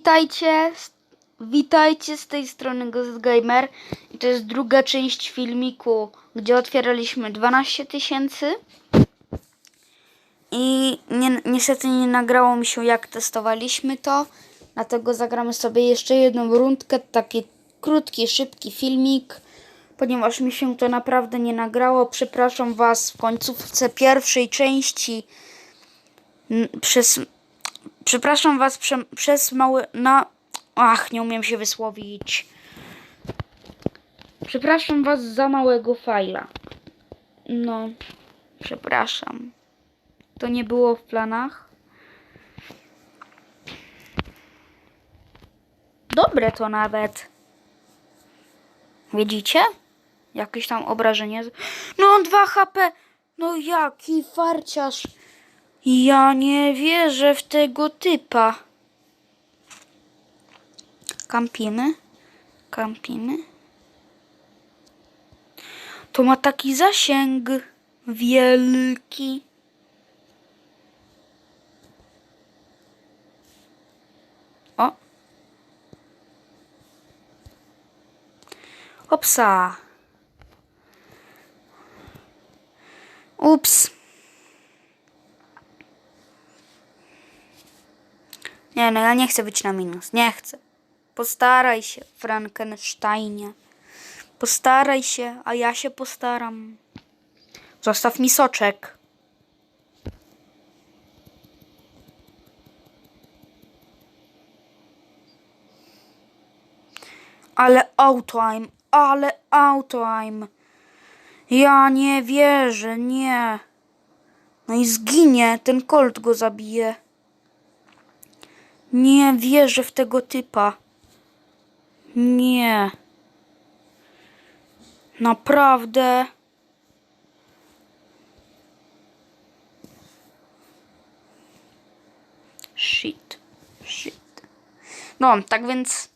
Witajcie, witajcie z tej strony Ghost Gamer i to jest druga część filmiku, gdzie otwieraliśmy 12 tysięcy i ni niestety nie nagrało mi się jak testowaliśmy to, dlatego zagramy sobie jeszcze jedną rundkę, taki krótki, szybki filmik, ponieważ mi się to naprawdę nie nagrało. Przepraszam Was w końcówce pierwszej części przez Przepraszam was prze, przez mały na. Ach, nie umiem się wysłowić. Przepraszam was za małego fajla. No, przepraszam. To nie było w planach. Dobre to nawet. Widzicie? Jakieś tam obrażenie. No, 2 HP. No, jaki farciarz. Ja nie wierzę w tego typa. Kampimy. Kampimy. To ma taki zasięg wielki. O. Opsa. Ups. Nie, no ja nie chcę być na minus. Nie chcę. Postaraj się, Frankensteinie. Postaraj się, a ja się postaram. Zostaw mi soczek. Ale autoaim, ale autoaim. Ja nie wierzę, nie. No i zginie, ten kolt go zabije. Nie wierzę w tego typa. Nie. Naprawdę. Shit. Shit. No, tak więc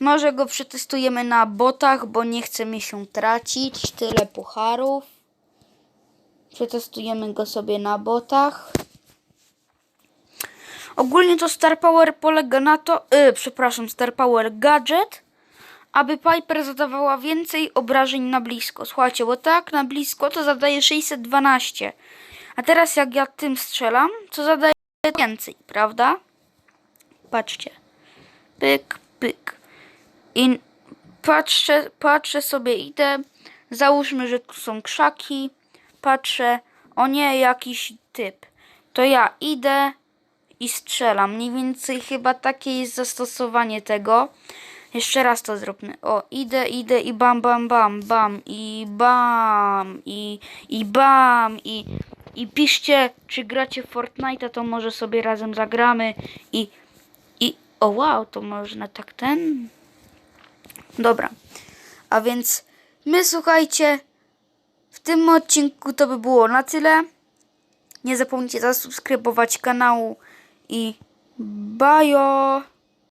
może go przetestujemy na botach, bo nie chcemy się tracić. Tyle pucharów. Przetestujemy go sobie na botach. Ogólnie to Star Power polega na to, yy, przepraszam, Star Power gadżet, aby Piper zadawała więcej obrażeń na blisko. Słuchajcie, bo tak na blisko to zadaje 612. A teraz jak ja tym strzelam, to zadaje więcej, prawda? Patrzcie. Pyk, pyk. I patrzę, patrzę sobie, idę. Załóżmy, że tu są krzaki. Patrzę, o nie, jakiś typ. To ja idę i strzelam. Mniej więcej chyba takie jest zastosowanie tego. Jeszcze raz to zróbmy. O, idę, idę i bam, bam, bam, bam, i bam, i, i bam, i, i piszcie, czy gracie Fortnite'a, to może sobie razem zagramy i, i, o wow, to można tak ten... Dobra, a więc my słuchajcie, w tym odcinku to by było na tyle. Nie zapomnijcie zasubskrybować kanału i bajo!